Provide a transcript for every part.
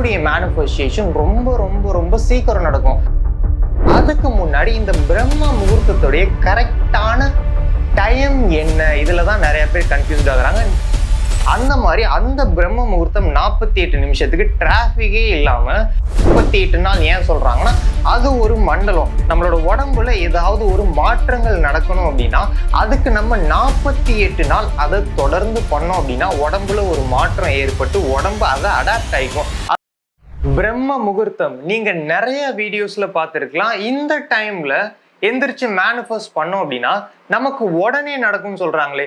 அதனுடைய மேனிஃபெஸ்டேஷன் ரொம்ப ரொம்ப ரொம்ப சீக்கிரம் நடக்கும். அதுக்கு முன்னாடி இந்த பிரம்ம முகூர்த்தத்துடைய கரெக்டான டைம் என்ன? இதில் தான் நிறைய பேர் கன்ஃபியூஸ்ட் ஆகுறாங்க. அந்த மாதிரி அந்த பிரம்ம முகூர்த்தம் நாற்பத்தி எட்டு நிமிஷத்துக்கு டிராஃபிக்கே இல்லாமல் முப்பத்தி எட்டு நாள் ஏன் சொல்கிறாங்கன்னா அது ஒரு மண்டலம். நம்மளோட உடம்புல ஏதாவது ஒரு மாற்றங்கள் நடக்கணும் அப்படின்னா அதுக்கு நம்ம நாற்பத்தி எட்டு நாள் அதை தொடர்ந்து பண்ணோம் அப்படின்னா உடம்புல ஒரு மாற்றம் ஏற்பட்டு உடம்பு அதை அடாப்ட் ஆகிக்கும் பிரம்ம முகூர்த்தம். நீங்க நிறைய வீடியோஸ்ல பார்த்துருக்கலாம். இந்த டைம்ல எந்திரிச்சு மேனிஃபெஸ்ட் பண்ணோம் அப்படின்னா நமக்கு உடனே நடக்கும்னு சொல்றாங்களே.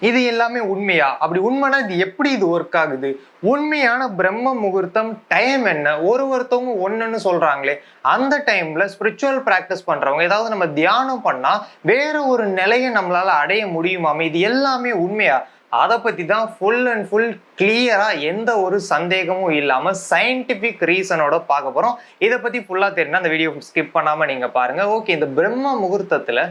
இது எல்லாமே உண்மையா? அப்படி உண்மைனா இது எப்படி இது ஒர்க் ஆகுது? உண்மையான பிரம்ம முகூர்த்தம் டைம் என்ன? ஒரு ஒருத்தவங்க ஒன்றுன்னு சொல்றாங்களே. அந்த டைம்ல ஸ்பிரிச்சுவல் ப்ராக்டிஸ் பண்றவங்க ஏதாவது நம்ம தியானம் பண்ணா வேற ஒரு நிலையை நம்மளால அடைய முடியுமாமே? இது எல்லாமே உண்மையா? அதை பற்றி தான் ஃபுல் அண்ட் ஃபுல் கிளியராக எந்த ஒரு சந்தேகமும் இல்லாமல் சயின்டிஃபிக் ரீசனோட பார்க்க போகிறோம் இதை பற்றி ஃபுல்லாக தெரியும்னா அந்த வீடியோ ஸ்கிப் பண்ணாமல் நீங்கள் பாருங்கள் ஓகே இந்த பிரம்ம முகூர்த்தத்தில்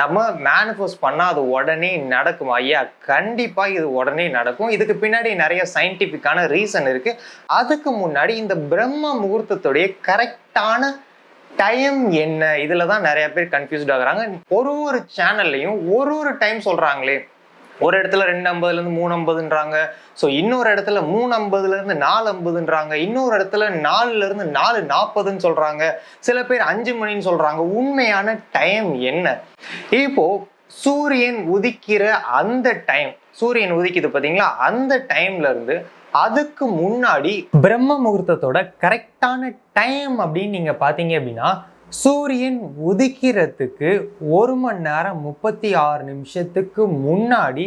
நம்ம மேனிஃபெஸ்ட் பண்ணால் அது உடனே நடக்குமா. ஐயா கண்டிப்பாக இது உடனே நடக்கும். இதுக்கு பின்னாடி நிறைய சயின்டிஃபிக்கான ரீசன் இருக்குது அதுக்கு முன்னாடி இந்த பிரம்ம முகூர்த்தத்துடைய கரெக்டான டைம் என்ன? இதில் தான் நிறைய பேர் கன்ஃபியூஸ்ட் ஆகுறாங்க. ஒரு ஒரு சேனல்லையும் ஒரு ஒரு டைம் சொல்கிறாங்களே ஒரு இடத்துல ரெண்டு ஐம்பதுலேருந்து மூணு ஐம்பதுன்றாங்க. ஸோ இன்னொரு இடத்துல மூணு ஐம்பதுலேருந்து நாலு ஐம்பதுன்றாங்க. இன்னொரு இடத்துல நாலுலேருந்து நாலு நாற்பதுன்னு சொல்கிறாங்க சில பேர் அஞ்சு மணின்னு சொல்கிறாங்க உண்மையான டைம் என்ன? இப்போ சூரியன் உதிக்கிற அந்த டைம் சூரியன் உதிக்குது பார்த்தீங்களா அந்த டைம்ல இருந்து அதுக்கு முன்னாடி பிரம்ம முகூர்த்தத்தோட கரெக்டான டைம் அப்படின்னு நீங்கள் பார்த்தீங்க அப்படின்னா சூரியன் உதிக்கிறதுக்கு ஒரு மணி நேரம் முப்பத்தி ஆறு நிமிஷத்துக்கு முன்னாடி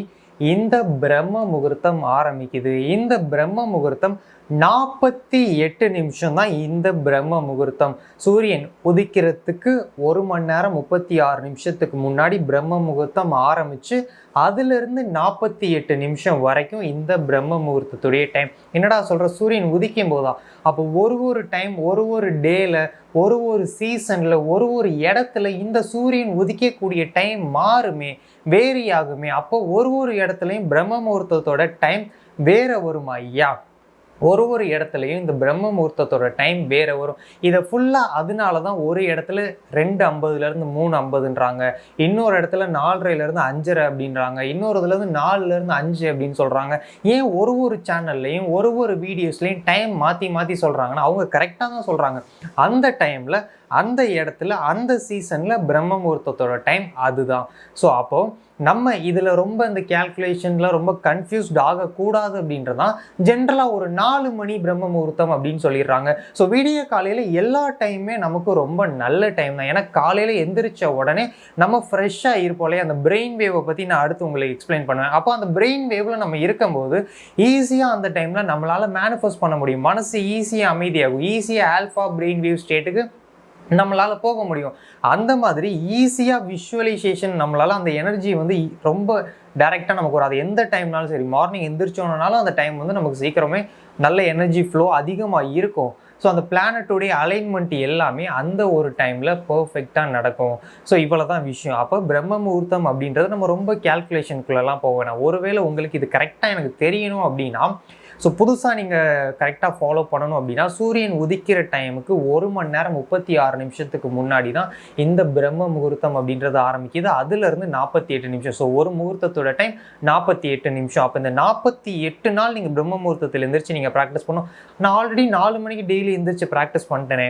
இந்த பிரம்ம முகூர்த்தம் ஆரம்பிக்குது. இந்த பிரம்ம முகூர்த்தம் நாற்பத்தி எட்டு நிமிஷம் தான் இந்த பிரம்ம முகூர்த்தம். சூரியன் உதிக்கிறதுக்கு ஒரு மணி நேரம் முப்பத்தி ஆறு நிமிஷத்துக்கு முன்னாடி பிரம்ம முகூர்த்தம் ஆரம்பிச்சு அதுலேருந்து நாற்பத்தி எட்டு நிமிஷம் வரைக்கும் இந்த பிரம்ம முகூர்த்தத்துடைய டைம் என்னடா சொல்கிற சூரியன் உதிக்கும் போதா? அப்போ ஒரு ஒரு டைம் ஒரு ஒரு டேயில் ஒரு ஒரு சீசனில் ஒரு ஒரு இடத்துல இந்த சூரியன் உதிக்கக்கூடிய டைம் மாறுமே வேரி ஆகுமே அப்போ ஒரு ஒரு இடத்துலையும் பிரம்ம முகூர்த்தத்தோட டைம் வேற வருமா ஐயா? ஒரு ஒரு இடத்துலையும் இந்த பிரம்ம முகூர்த்தத்தோட டைம் வேறு வரும் இதை ஃபுல்லாக அதனால தான் ஒரு இடத்துல ரெண்டு ஐம்பதுலேருந்து மூணு ஐம்பதுன்றாங்க. இன்னொரு இடத்துல நாலரைலேருந்து அஞ்சரை அப்படின்றாங்க. இன்னொரு இதுலேருந்து நாலுலேருந்து அஞ்சு அப்படின்னு சொல்கிறாங்க ஏன் ஒரு ஒரு சேனல்லையும் ஒரு ஒரு வீடியோஸ்லையும் டைம் மாற்றி மாற்றி சொல்கிறாங்கன்னா அவங்க கரெக்டாக தான் சொல்கிறாங்க அந்த டைமில் அந்த இடத்துல அந்த சீசனில் பிரம்ம முகூர்த்தத்தோட டைம் அதுதான். ஸோ அப்போது நம்ம இதில் ரொம்ப இந்த கேல்குலேஷனில் ரொம்ப கன்ஃபியூஸ்ட் ஆகக்கூடாது அப்படின்றது தான் ஜென்ரலாக ஒரு நாலு மணி பிரம்ம முகூர்த்தம் அப்படின்னு சொல்லிடுறாங்க. ஸோ விடிய காலையில் எல்லா டைமுமே நமக்கு ரொம்ப நல்ல டைம் தான். ஏன்னா காலையில் எந்திரிச்ச உடனே நம்ம ஃப்ரெஷ்ஷாக இருப்போலே அந்த பிரெயின் வேவை பற்றி நான் அடுத்து உங்களுக்கு எக்ஸ்பிளைன் பண்ணுவேன். அப்போ அந்த பிரெயின் வேவில் நம்ம இருக்கும்போது ஈஸியாக அந்த டைமில் நம்மளால் மேனிஃபெஸ்ட் பண்ண முடியும். மனசு ஈஸியாக அமைதியாகும். ஈஸியாக ஆல்ஃபா பிரெயின் வேவ் ஸ்டேட்டுக்கு நம்மளால் போக முடியும். அந்த மாதிரி ஈஸியாக விஷுவலைசேஷன் நம்மளால் அந்த எனர்ஜி வந்து ரொம்ப டைரெக்டாக நமக்கு வரும். அது எந்த டைம்னாலும் சரி மார்னிங் எந்திரிச்சோன்னாலும் அந்த டைம் வந்து நமக்கு சீக்கிரமே நல்ல எனர்ஜி ஃப்ளோ அதிகமாக இருக்கும். ஸோ அந்த பிளானட்டுடைய அலைன்மெண்ட் எல்லாமே அந்த ஒரு டைமில் பர்ஃபெக்டாக நடக்கும். ஸோ இவ்வளோ தான் விஷயம். அப்போ பிரம்ம முகூர்த்தம் அப்படின்றது நம்ம ரொம்ப கேல்குலேஷனுக்குள்ளெல்லாம் போக வேணாம். ஒருவேளை உங்களுக்கு இது கரெக்டாக எனக்கு தெரியணும் அப்படின்னா ஸோ புதுசாக நீங்கள் கரெக்டாக ஃபாலோ பண்ணணும் அப்படின்னா சூரியன் உதிக்கிற டைமுக்கு ஒரு மணி நேரம் முப்பத்தி ஆறு நிமிஷத்துக்கு முன்னாடி தான் இந்த பிரம்ம முகூர்த்தம் அப்படின்றது ஆரம்பிக்குது. அதுலேருந்து நாற்பத்தி எட்டு நிமிஷம். ஸோ ஒரு முகூர்த்தத்தோட டைம் நாற்பத்தி எட்டு நிமிஷம். அப்போ இந்த நாற்பத்தி எட்டு நாள் நீங்கள் பிரம்ம முகூர்த்தத்தில் எந்திரிச்சு நீங்கள் ப்ராக்டிஸ் பண்ணணும். நான் ஆல்ரெடி நாலு மணிக்கு டெய்லி எந்திரிச்சு ப்ராக்டிஸ் பண்ணிட்டேனே.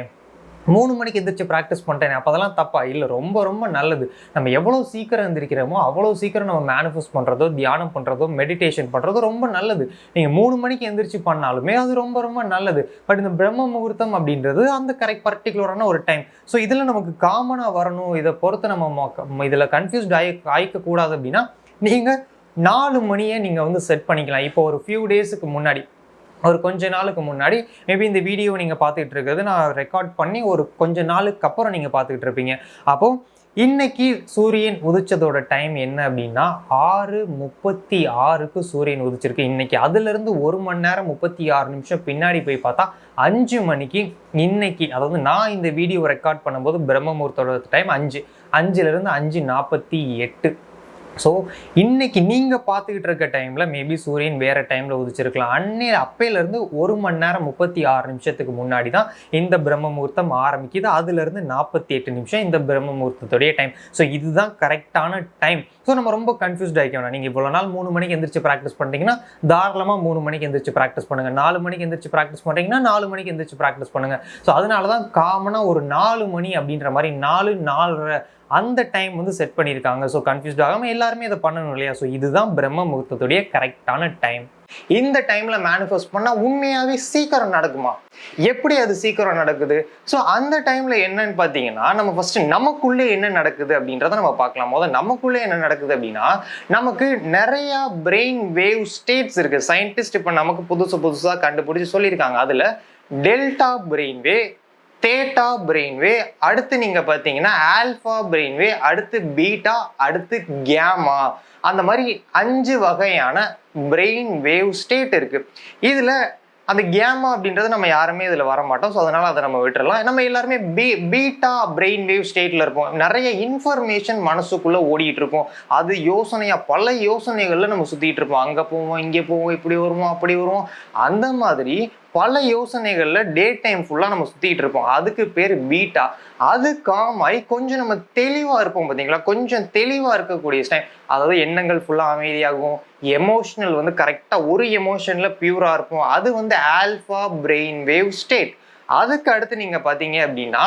மூணு மணிக்கு எந்திரிச்சு ப்ராக்டிஸ் பண்ணிட்டேன் அப்போ அதெல்லாம் தப்பா? இல்லை ரொம்ப ரொம்ப நல்லது. நம்ம எவ்வளோ சீக்கிரம் எந்திரிக்கிறோமோ அவ்வளோ சீக்கிரம் நம்ம மேனிஃபெஸ்ட் பண்ணுறதோ தியானம் பண்ணுறதோ மெடிடேஷன் பண்ணுறதோ ரொம்ப நல்லது. நீங்கள் மூணு மணிக்கு எந்திரிச்சு பண்ணாலுமே அது ரொம்ப ரொம்ப நல்லது. பட் இந்த பிரம்ம முகூர்த்தம் அப்படின்றது அந்த கரெக்ட் பர்டிகுலரான ஒரு டைம் ஸோ இதில் நமக்கு காமனாக வரணும். இதை பொறுத்து நம்ம இதில் கன்ஃபியூஸ்ட் ஆகி ஆயிக்கக்கூடாது அப்படின்னா நீங்கள் நாலு மணியை நீங்கள் வந்து செட் பண்ணிக்கலாம். இப்போ ஒரு ஃபியூ டேஸுக்கு முன்னாடி ஒரு கொஞ்ச நாளுக்கு முன்னாடி மேபி இந்த வீடியோ நீங்கள் பார்த்துக்கிட்டு இருக்கிறது நான் ரெக்கார்ட் பண்ணி ஒரு கொஞ்ச நாளுக்கு அப்புறம் நீங்கள் பார்த்துக்கிட்டு இருப்பீங்க. அப்போது இன்னைக்கு சூரியன் உதிச்சதோட டைம் என்ன அப்படின்னா ஆறு முப்பத்தி ஆறுக்கு சூரியன் உதிச்சிருக்கு. இன்னைக்கு அதுலேருந்து ஒரு மணி நேரம் முப்பத்தி ஆறு நிமிஷம் பின்னாடி போய் பார்த்தா அஞ்சு மணிக்கு இன்னைக்கு அதாவது நான் இந்த வீடியோ ரெக்கார்ட் பண்ணும்போது பிரம்மமூர்த்தோட டைம் அஞ்சு. அஞ்சுலேருந்து அஞ்சு நாற்பத்தி எட்டு. ஸோ இன்றைக்கி நீங்கள் பார்த்துக்கிட்டு இருக்க டைமில் மேபி சூரியன் வேறு டைமில் உதிச்சிருக்கலாம். அன்னே அப்பையிலேருந்து ஒரு மணி நேரம் முப்பத்தி ஆறு நிமிஷத்துக்கு முன்னாடி தான் இந்த பிரம்ம முகூர்த்தம் ஆரம்பிக்குது. அதுலேருந்து நாற்பத்தி எட்டு நிமிஷம் இந்த பிரம்ம முகூர்த்தத்துடைய டைம் ஸோ இதுதான் கரெக்டான டைம் ஸோ நம்ம ரொம்ப கன்ஃபியூஸ்ட் ஆகிக்க வேணாம். நீங்கள் இவ்வளோ நாள் மூணு மணிக்கு எந்திரிச்சு ப்ராக்டிஸ் பண்ணுறீங்கன்னா தாராளமாக மூணு மணிக்கு எந்திரிச்சு ப்ராக்டிஸ் பண்ணுங்கள் நாலு மணிக்கு எந்திரிச்சு ப்ராக்டிஸ் பண்ணுறீங்கன்னா நாலு மணிக்கு எந்திரிச்சு ப்ராக்டிஸ் பண்ணுங்கள் ஸோ அதனால தான் காமனாக ஒரு நாலு மணி அப்படின்ற மாதிரி நாலு நாலரை அந்த டைம் வந்து செட் பண்ணியிருக்காங்க. ஸோ கன்ஃபியூஸ்ட் ஆகாமல் எல்லாருமே இதை பண்ணணும் இல்லையா? ஸோ இதுதான் பிரம்ம முகூர்த்தத்துடைய கரெக்டான டைம். இந்த டைம்ல மேனிஃபெஸ்ட் பண்ணா உண்மையாவே சீக்கிரம் நடக்குமா? எப்படி அது சீக்கிரம் நடக்குது? ஸோ அந்த டைம்ல என்னன்னு பார்த்தீங்கன்னா நம்ம ஃபர்ஸ்ட் நமக்குள்ளே என்ன நடக்குது அப்படின்றத நம்ம பார்க்கலாம். முதல்ல நமக்குள்ளே என்ன நடக்குது அப்படின்னா நமக்கு நிறைய பிரெயின் வேவ் ஸ்டேட்ஸ் இருக்கு. சயின்டிஸ்ட் இப்போ நமக்கு புதுசு புதுசாக கண்டுபிடிச்சு சொல்லியிருக்காங்க. அதுல டெல்டா பிரெயின் வே தேட்டா பிரெயின்வே அடுத்து நீங்க பார்த்தீங்கன்னா ஆல்ஃபா பிரெயின்வே அடுத்து பீட்டா அடுத்து கேமா அந்த மாதிரி அஞ்சு வகையான பிரெயின் வேவ் ஸ்டேட் இருக்கு. இதுல அந்த கேமா அப்படின்றது நம்ம யாருமே இதில் வர மாட்டோம் ஸோ அதனால அதை நம்ம விட்டுறலாம். நம்ம எல்லாருமே பீ பீட்டா பிரெயின் வேவ் ஸ்டேட்டில் இருப்போம். நிறைய இன்ஃபர்மேஷன் மனசுக்குள்ளே ஓடிட்டு இருக்கும். அது யோசனையாக பல யோசனைகளில் நம்ம சுற்றிட்டு இருப்போம். அங்கே போவோம் இங்கே போவோம் இப்படி வருவோம் அப்படி வருவோம். அந்த மாதிரி பல யோசனைகளில் டே டைம் ஃபுல்லாக நம்ம சுற்றிக்கிட்டு இருப்போம். அதுக்கு பேர் பீட்டா அது காமாய் கொஞ்சம் நம்ம தெளிவாக இருப்போம் பார்த்தீங்களா கொஞ்சம் தெளிவாக இருக்கக்கூடிய டைம் அதாவது எண்ணங்கள் ஃபுல்லாக அமைதியாகும். எமோஷனல் வந்து கரெக்டாக ஒரு எமோஷனில் பியூராக இருப்போம். அது வந்து ஆல்ஃபா பிரெயின் வேவ் ஸ்டேட் அதுக்கு அடுத்து நீங்கள் பார்த்தீங்க அப்படின்னா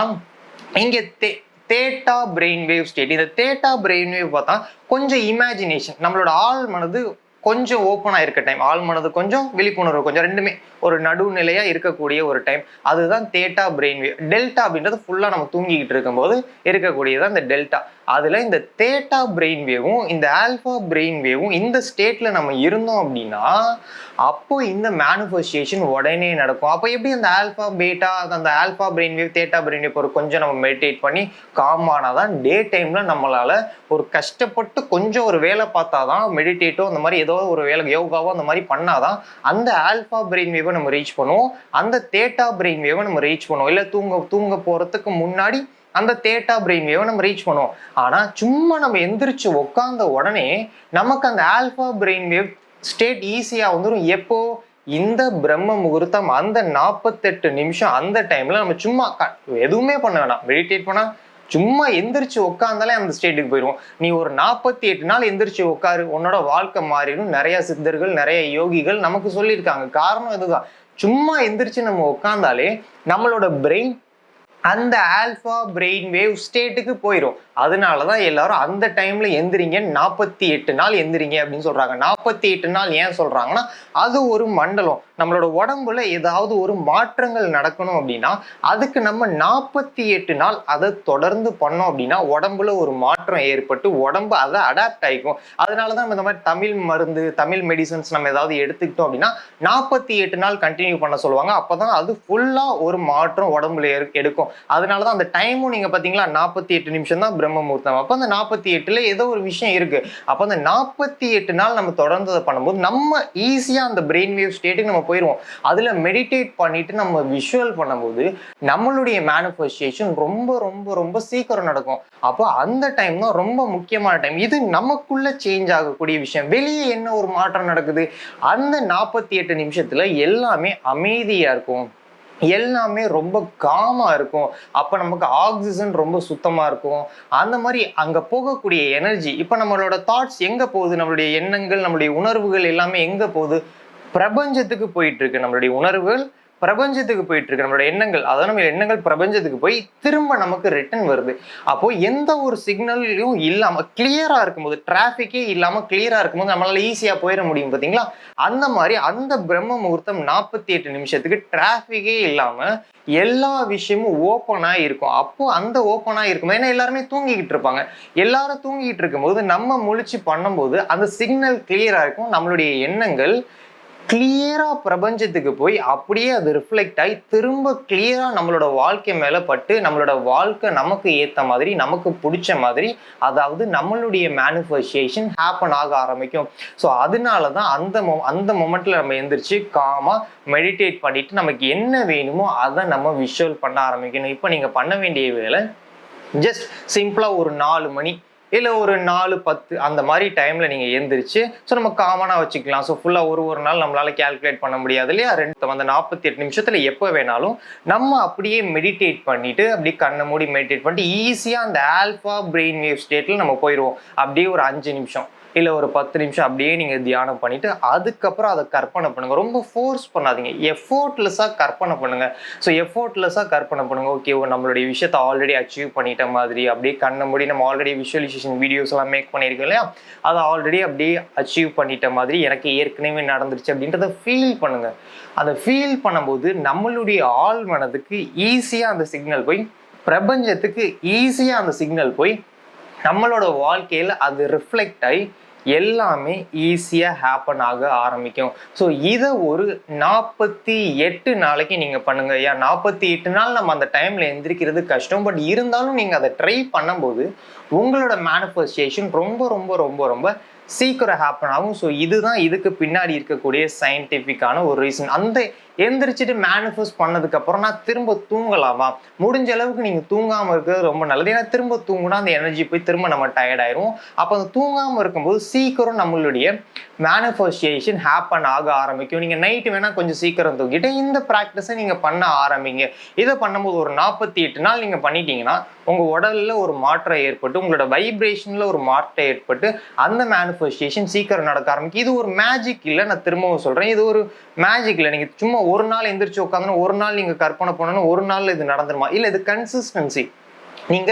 இங்கே தே தேட்டா பிரெயின் வேவ் ஸ்டேட் இந்த தேட்டா பிரெயின் வேவ் பார்த்தா கொஞ்சம் இமேஜினேஷன் நம்மளோட ஆள் மனது கொஞ்சம் ஓப்பனாக இருக்க டைம் ஆள் மனது கொஞ்சம் விழிப்புணர்வு கொஞ்சம் ரெண்டுமே ஒரு நடுநிலையாக இருக்கக்கூடிய ஒரு டைம் அதுதான் தேட்டா பிரெயின் வேவ் டெல்டா அப்படின்றது ஃபுல்லாக நம்ம தூங்கிக்கிட்டு இருக்கும்போது இருக்கக்கூடியதான் இந்த டெல்டா அதில் இந்த தேட்டா பிரெயின் வேவும் இந்த ஆல்ஃபா பிரெயின் வேவும் இந்த ஸ்டேட்டில் நம்ம இருந்தோம் அப்படின்னா அப்போ இந்த மேனிஃபெஸ்டேஷன் உடனே நடக்கும். அப்போ எப்படி அந்த ஆல்ஃபா பேட்டா அந்த alpha brain wave theta brain wave ஒரு கொஞ்சம் நம்ம மெடிடேட் பண்ணி காம் ஆனாதான் டே டைமில் நம்மளால் ஒரு கஷ்டப்பட்டு கொஞ்சம் ஒரு வேலை பார்த்தா தான் மெடிடேட்டோ அந்த மாதிரி ஏதோ ஒரு வேலை யோகாவோ அந்த மாதிரி பண்ணாதான் அந்த ஆல்ஃபா பிரெயின் வேவை நம்ம ரீச் பண்ணுவோம். அந்த தேட்டா பிரெயின் வேவை நம்ம ரீச் பண்ணுவோம். இல்லை தூங்க தூங்க போகிறதுக்கு முன்னாடி அந்த தேட்டா பிரெயின் வேவை நம்ம ரீச் பண்ணுவோம். ஆனால் சும்மா நம்ம எந்திரிச்சு உட்காந்த உடனே நமக்கு அந்த ஆல்ஃபா பிரெயின் வேவ் ஸ்டேட் ஈஸியாக வந்துடும் எப்போ? இந்த பிரம்ம முகூர்த்தம் அந்த நாற்பத்தெட்டு நிமிஷம் அந்த டைம்ல நம்ம சும்மா க- எதுவுமே பண்ண வேணாம். மெடிடேட் பண்ணால் சும்மா எந்திரிச்சு உட்காந்தாலே அந்த ஸ்டேட்டுக்கு போயிடுவோம். நீ ஒரு நாற்பத்தி எட்டு நாள் எந்திரிச்சு உட்காரு உன்னோட வாழ்க்கை மாறிடும். நிறைய சித்தர்கள் நிறைய யோகிகள் நமக்கு சொல்லியிருக்காங்க. காரணம் இதுதான். சும்மா எந்திரிச்சு நம்ம உட்காந்தாலே நம்மளோட பிரெயின் அந்த ஆல்ஃபா பிரெயின் வேவ் ஸ்டேட்டுக்கு போயிடும் அதனால தான் எல்லாரும் அந்த டைம்ல எந்திரிங்க. நாற்பத்தி எட்டு நாள் எந்திரிங்க அப்படின்னு சொல்றாங்க. நாற்பத்தி எட்டு நாள் ஏன் சொல்றாங்கன்னா அது ஒரு மண்டலம். நம்மளோட உடம்புல ஏதாவது ஒரு மாற்றங்கள் நடக்கணும் அப்படின்னா அதுக்கு நம்ம நாற்பத்தி எட்டு நாள் அதை தொடர்ந்து பண்ணோம் அப்படின்னா உடம்புல ஒரு மாற்றம் ஏற்பட்டு உடம்பு அதை அடாப்ட் ஆகிக்கும் அதனால தான் நம்ம இந்த மாதிரி தமிழ் மருந்து தமிழ் மெடிசன்ஸ் நம்ம ஏதாவது எடுத்துக்கிட்டோம் அப்படின்னா நாற்பத்தி எட்டு நாள் கண்டினியூ பண்ண சொல்லுவாங்க. அப்பதான் அது ஃபுல்லாக ஒரு மாற்றம் உடம்புல எடுக்கும். அதனால தான் அந்த டைமும் நீங்கள் பார்த்தீங்களா நாற்பத்தி எட்டு நிமிஷம் தான் பிரம்ம முகூர்த்தம் அப்போ அந்த நாற்பத்தி எட்டில் ஏதோ ஒரு விஷயம் இருக்கு. அப்போ அந்த நாற்பத்தி எட்டு நாள் நம்ம தொடர்ந்து அதை பண்ணும்போது நம்ம ஈஸியாக அந்த பிரெயின் வேவ் ஸ்டேட்டுக்கு நம்ம போயிடுவோம் அதில் மெடிடேட் பண்ணிட்டு நம்ம விஷுவல் பண்ணும்போது நம்மளுடைய மேனிஃபெஸ்டேஷன் ரொம்ப ரொம்ப ரொம்ப சீக்கிரம் நடக்கும். அப்போ அந்த டைம் தான் ரொம்ப முக்கியமான டைம் இது நமக்குள்ள சேஞ்ச் ஆகக்கூடிய விஷயம். வெளியே என்ன ஒரு மாற்றம் நடக்குது? அந்த நாற்பத்தி எட்டு நிமிஷத்தில் எல்லாமே அமைதியாக இருக்கும். எல்லாமே ரொம்ப காமாக இருக்கும். அப்போ நமக்கு ஆக்சிஜன் ரொம்ப சுத்தமாக இருக்கும். அந்த மாதிரி அங்கே போகக்கூடிய எனர்ஜி இப்போ நம்மளோட தாட்ஸ் எங்கே போகுது? நம்மளுடைய எண்ணங்கள் நம்மளுடைய உணர்வுகள் எல்லாமே எங்கே போகுது? பிரபஞ்சத்துக்கு போயிட்டு இருக்கு. நம்மளுடைய உணர்வுகள் பிரபஞ்சத்துக்கு போயிட்டு இருக்கு நம்மளோட எண்ணங்கள் அதாவது நம்ம எண்ணங்கள் பிரபஞ்சத்துக்கு போய் திரும்ப நமக்கு ரிட்டர்ன் வருது. அப்போ எந்த ஒரு சிக்னல்லையும் இல்லாம கிளியரா இருக்கும்போது டிராஃபிக்கே இல்லாம கிளியரா இருக்கும்போது நம்மளால ஈஸியா போயிட முடியும் பாத்தீங்களா அந்த மாதிரி அந்த பிரம்ம முகூர்த்தம் நாற்பத்தி எட்டு நிமிஷத்துக்கு டிராஃபிக்கே இல்லாம எல்லா விஷயமும் ஓப்பனா இருக்கும். அப்போ அந்த ஓப்பனா இருக்கும் ஏன்னா எல்லாருமே தூங்கிக்கிட்டு இருப்பாங்க. எல்லாரும் தூங்கிட்டு இருக்கும்போது நம்ம முழிச்சு பண்ணும்போது அந்த சிக்னல் கிளியரா இருக்கும். நம்மளுடைய எண்ணங்கள் கிளியராக பிரபஞ்சத்துக்கு போய் அப்படியே அது ரிஃப்ளெக்ட் ஆகி திரும்ப கிளியராக நம்மளோட வாழ்க்கை மேலே பட்டு நம்மளோட வாழ்க்கை நமக்கு ஏற்ற மாதிரி நமக்கு பிடிச்ச மாதிரி அதாவது நம்மளுடைய மேனுஃபர்ஷியேஷன் ஹேப்பன் ஆக ஆரம்பிக்கும். ஸோ அதனால தான் அந்த மொ அந்த மொமெண்ட்டில் நம்ம எந்திரிச்சு காமாக மெடிடேட் பண்ணிட்டு நமக்கு என்ன வேணுமோ அதை நம்ம விஷுவல் பண்ண ஆரம்பிக்கணும். இப்போ நீங்கள் பண்ண வேண்டிய வேலை ஜஸ்ட் சிம்பிளாக ஒரு நாலு மணி இல்லை ஒரு நாலு பத்து அந்த மாதிரி டைமில் நீங்கள் எழுந்திரிச்சு ஸோ நம்ம காமனாக வச்சுக்கலாம். ஸோ ஃபுல்லாக ஒரு ஒரு நாள் நம்மளால் கேல்குலேட் பண்ண முடியாது இல்லையா? ரெண்டு அந்த நாற்பத்தி எட்டு நிமிஷத்தில் எப்போ வேணாலும் நம்ம அப்படியே மெடிடேட் பண்ணிவிட்டு அப்படியே கண்ணை மூடி மெடிடேட் பண்ணிட்டு ஈஸியாக அந்த ஆல்ஃபா பிரெயின் வேவ் ஸ்டேட்டில் நம்ம போயிடுவோம் அப்படியே ஒரு அஞ்சு நிமிஷம். இல்லை ஒரு பத்து நிமிஷம் அப்படியே நீங்கள் தியானம் பண்ணிட்டு அதுக்கப்புறம் அதை கற்பனை பண்ணுங்க. ரொம்ப ஃபோர்ஸ் பண்ணாதீங்க. எஃபோர்ட்லெஸ்ஸாக கற்பனை பண்ணுங்க. ஸோ எஃபோர்ட்லெஸ்ஸாக கற்பனை பண்ணுங்க. ஓகே நம்மளுடைய விஷயத்தை ஆல்ரெடி அச்சீவ் பண்ணிட்ட மாதிரி அப்படியே கண்ணை மூடி நம்ம ஆல்ரெடி விஷுவலைசேஷன் வீடியோஸ் எல்லாம் மேக் பண்ணியிருக்கோம் இல்லையா? அதை ஆல்ரெடி அப்படியே அச்சீவ் பண்ணிட்ட மாதிரி எனக்கு ஏற்கனவே நடந்துருச்சு அப்படின்றத ஃபீல் பண்ணுங்க. அதை ஃபீல் பண்ணும்போது நம்மளுடைய ஆள் மனதுக்கு ஈஸியாக அந்த சிக்னல் போய் பிரபஞ்சத்துக்கு ஈஸியாக அந்த சிக்னல் போய் நம்மளோட வாழ்க்கையில் அது ரிஃப்ளெக்ட் ஆகி எல்லாமே ஈஸியாக ஹேப்பன் ஆக ஆரம்பிக்கும். ஸோ இதை ஒரு நாற்பத்தி எட்டு நாளைக்கு நீங்கள் பண்ணுங்க ஐயா. நாற்பத்தி எட்டு நாள் நம்ம அந்த டைமில் எந்திரிக்கிறது கஷ்டம். பட் இருந்தாலும் நீங்கள் அதை ட்ரை பண்ணும்போது உங்களோட மேனிஃபெஸ்டேஷன் ரொம்ப ரொம்ப ரொம்ப ரொம்ப சீக்கிரம் ஹேப்பன் ஆகும். ஸோ இதுதான் இதுக்கு பின்னாடி இருக்கக்கூடிய சயின்டிஃபிக்கான ஒரு ரீசன் அந்த எந்திரிச்சிட்டு மேனிஃபெஸ்ட் பண்ணதுக்கு அப்புறம் நான் திரும்ப தூங்கலாமா? முடிஞ்ச அளவுக்கு நீங்க தூங்காம இருக்கிறது ரொம்ப நல்லது. ஏன்னா திரும்ப தூங்குனா அந்த எனர்ஜி போய் திரும்ப நம்ம டயர்டாயிரும் அப்போ அந்த தூங்காம இருக்கும்போது சீக்கிரம் நம்மளுடைய மேனிஃபெஸ்டேஷன் ஹேப்பன் ஆக ஆரம்பிக்கும். நீங்க நைட்டு வேணா கொஞ்சம் சீக்கிரம் தூங்கிட்டு இந்த ப்ராக்டிஸை நீங்க பண்ண ஆரம்பிங்க. இதை பண்ணும்போது ஒரு நாற்பத்தி எட்டு நாள் நீங்க பண்ணிட்டீங்கன்னா உங்க உடல்ல ஒரு மாற்றம் ஏற்பட்டு உங்களோட வைப்ரேஷன்ல ஒரு மாற்றம் ஏற்பட்டு அந்த மேனிஃபெஸ்டேஷன் சீக்கிரம் நடக்க ஆரம்பிக்கும். இது ஒரு மேஜிக் இல்லை நான் திரும்பவும் சொல்றேன். இது ஒரு மேஜிக் இல்லை. நீங்க சும்மா ஒரு நாள் எந்திரிச்சு உட்காந்து ஒரு நாள் நீங்க கற்பனை பண்ணணும் ஒரு நாள் இது நடந்துருமா? இல்ல இது கன்சிஸ்டன்சி நீங்க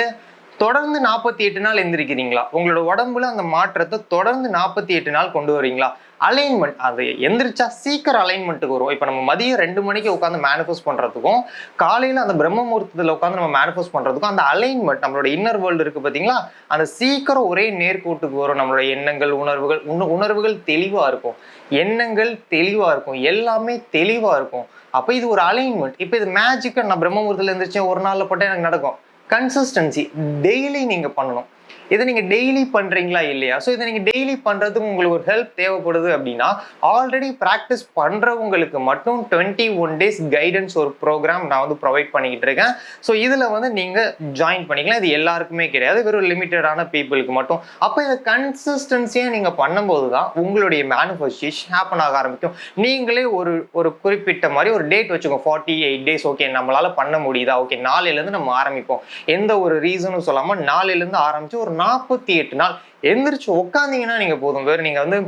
தொடர்ந்து நாற்பத்தி எட்டு நாள் எந்திரிக்கிறீங்களா? உங்களோட உடம்புல அந்த மாற்றத்தை தொடர்ந்து நாற்பத்தி எட்டு நாள் கொண்டு வரீங்களா? அலைன்மெண்ட் அது எந்திரிச்சா சீக்கிரம் அலைன்மெண்ட்டுக்கு வரும். இப்போ நம்ம மதியம் ரெண்டு மணிக்கு உட்காந்து மேனிஃபெஸ்ட் பண்ணுறதுக்கும் காலையில் அந்த பிரம்ம முகூர்த்தத்தில் உட்காந்து நம்ம மேனிஃபெஸ்ட் பண்ணுறதுக்கும் அந்த அலைன்மெண்ட் நம்மளோட இன்னர் வேர்ல்டு இருக்குது பார்த்தீங்களா அந்த சீக்கிரம் ஒரே நேர்கோட்டுக்கு வரும் நம்மளோட எண்ணங்கள் உணர்வுகள். உணர்வுகள் தெளிவாக இருக்கும். எண்ணங்கள் தெளிவாக இருக்கும். எல்லாமே தெளிவாக இருக்கும். அப்போ இது ஒரு அலைன்மெண்ட் இப்போ இது மேஜிக்காக நான் பிரம்ம முகூர்த்தத்தில் எந்திரிச்சேன் ஒரு நாளில் போட்டால் எனக்கு நடக்கும். கன்சிஸ்டன்சி டெய்லி நீங்கள் பண்ணணும். இதை நீங்கள் டெய்லி பண்ணுறீங்களா இல்லையா? ஸோ இதை நீங்கள் டெய்லி பண்ணுறதுக்கு உங்களுக்கு ஒரு ஹெல்ப் தேவைப்படுது அப்படின்னா ஆல்ரெடி ப்ராக்டிஸ் பண்ணுறவங்களுக்கு மட்டும் டுவெண்ட்டி ஒன் டேஸ் கைடன்ஸ் ஒரு ப்ரோக்ராம் நான் வந்து ப்ரொவைட் பண்ணிக்கிட்டு இருக்கேன். ஸோ இதில் வந்து நீங்கள் ஜாயின் பண்ணிக்கலாம். இது எல்லாருக்குமே கிடையாது. வெறும் லிமிட்டடான பீப்புளுக்கு மட்டும். அப்போ இதை கன்சிஸ்டன்சியாக நீங்கள் பண்ணும்போது தான் உங்களுடைய மேனிஃபெஸ்டேஷன் ஹேப்பன் ஆக ஆரம்பிக்கும். நீங்களே ஒரு ஒரு குறிப்பிட்ட மாதிரி ஒரு டேட் வச்சுக்கோங்க. ஃபார்ட்டி எயிட் டேஸ் ஓகே நம்மளால் பண்ண முடியுதா? ஓகே நாளையிலேருந்து நம்ம ஆரம்பிப்போம். எந்த ஒரு ரீசனும் சொல்லாமல் நாளையிலேருந்து ஆரம்பிச்சு ஒரு நாற்பத்தி எட்டு நாள். எந்திரிச்சு உட்காந்தீங்கன்னா நீங்க போதும். வேறு நீங்க வந்து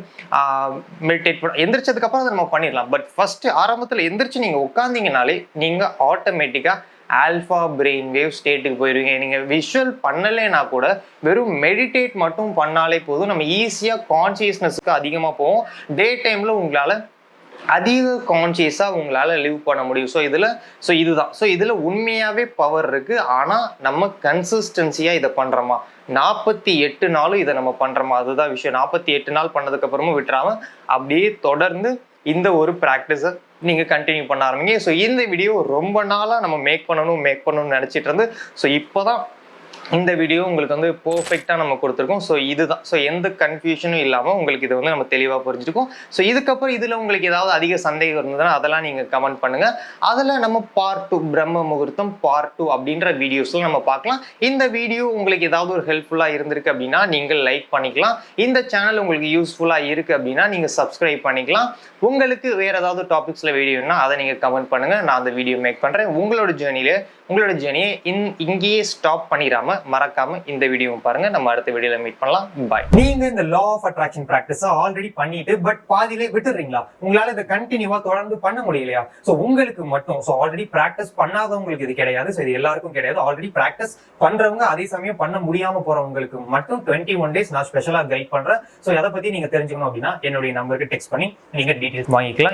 மெடிடேட் பண்ண எந்திரிச்சதுக்கு அப்புறம் அதை நம்ம பண்ணிடலாம். பட் ஃபர்ஸ்ட் ஆரம்பத்தில் எந்திரிச்சு நீங்க உட்காந்தீங்கனாலே நீங்க ஆட்டோமேட்டிக்கா ஆல்ஃபா பிரெயின் வேவ் ஸ்டேட்டுக்கு போயிருவீங்க. நீங்க விஷுவல் பண்ணலைன்னா கூட வெறும் மெடிடேட் மட்டும் பண்ணாலே போதும். நம்ம ஈஸியா கான்சியஸ்னஸ்க்கு அதிகமாக போவோம். டே டைம்ல உங்களால அதிக கான்சியஸாக உங்களால் லிவ் பண்ண முடியும். ஸோ இதில் ஸோ இதுதான். ஸோ இதில் உண்மையாகவே பவர் இருக்குது ஆனால் நம்ம கன்சிஸ்டன்சியாக இதை பண்ணுறோமா நாற்பத்தி எட்டு நாளும் இதை நம்ம பண்ணுறோமா அதுதான் விஷயம். நாற்பத்தி எட்டு நாள் பண்ணதுக்கப்புறமும் விட்டுறாமல் அப்படியே தொடர்ந்து இந்த ஒரு ப்ராக்டிஸை நீங்கள் கண்டினியூ பண்ண ஆரம்பிங்க. ஸோ இந்த வீடியோ ரொம்ப நாளாக நம்ம மேக் பண்ணணும் மேக் பண்ணணும்னு நினச்சிட்டு இருந்து ஸோ இப்போ தான் இந்த வீடியோ உங்களுக்கு வந்து பர்ஃபெக்டாக நம்ம கொடுத்துருக்கோம். ஸோ இதுதான். ஸோ எந்த கன்ஃபியூஷனும் இல்லாமல் உங்களுக்கு இது வந்து நம்ம தெளிவாக புரிஞ்சிருக்கும். ஸோ இதுக்கப்புறம் இதில் உங்களுக்கு ஏதாவது அதிக சந்தேகம் இருந்ததுன்னா அதெல்லாம் நீங்கள் கமெண்ட் பண்ணுங்கள் அதில் நம்ம பார்ட் டூ பிரம்ம முகூர்த்தம் பார்ட் டூ அப்படின்ற வீடியோஸ்லாம் நம்ம பார்க்கலாம். இந்த வீடியோ உங்களுக்கு ஏதாவது ஒரு ஹெல்ப்ஃபுல்லாக இருந்திருக்கு அப்படின்னா நீங்கள் லைக் பண்ணிக்கலாம். இந்த சேனல் உங்களுக்கு யூஸ்ஃபுல்லாக இருக்குது அப்படின்னா நீங்கள் சப்ஸ்கிரைப் பண்ணிக்கலாம். உங்களுக்கு வேறு ஏதாவது டாபிக்ஸில் வீடியோன்னா அதை நீங்கள் கமெண்ட் பண்ணுங்கள் நான் அந்த வீடியோ மேக் பண்ணுறேன் உங்களோட ஜேர்னியில் உங்களோட ஜேர்னியை இன் இங்கேயே ஸ்டாப் பண்ணிடாம மறக்காம இந்த வீடியோ பாருங்க. நம்ம அடுத்த வீடியோல மீட் பண்ணலாம். பாய் நீங்க இந்த law of attraction practice already பண்ணிட்டு பட் பாதியிலே விட்டுறீங்களா? உங்களால இதை கண்டினியூவா தொடர்ந்து பண்ண முடியலையா? சோ உங்களுக்கு மட்டும் சோ ஆல்ரெடி பிராக்டிஸ் பண்ணாதவங்களுக்கு இது கிடையாது. சரி எல்லாருக்கும் கிடையாது. ஆல்ரெடி பிராக்டிஸ் பண்றவங்க அதே சமயம் பண்ண முடியாம போறவங்களுக்கு மட்டும் டுவெண்ட்டி ஒன் டேஸ் நான் ஸ்பெஷலா கைட் பண்றேன். சோ அதை பத்தி நீங்க தெரிஞ்சுக்கணும் அப்படின்னா என்னுடைய நம்பருக்கு டெக்ஸ்ட் பண்ணி நீங்க டீடைல்ஸ் வாங்கிக்கலாம்.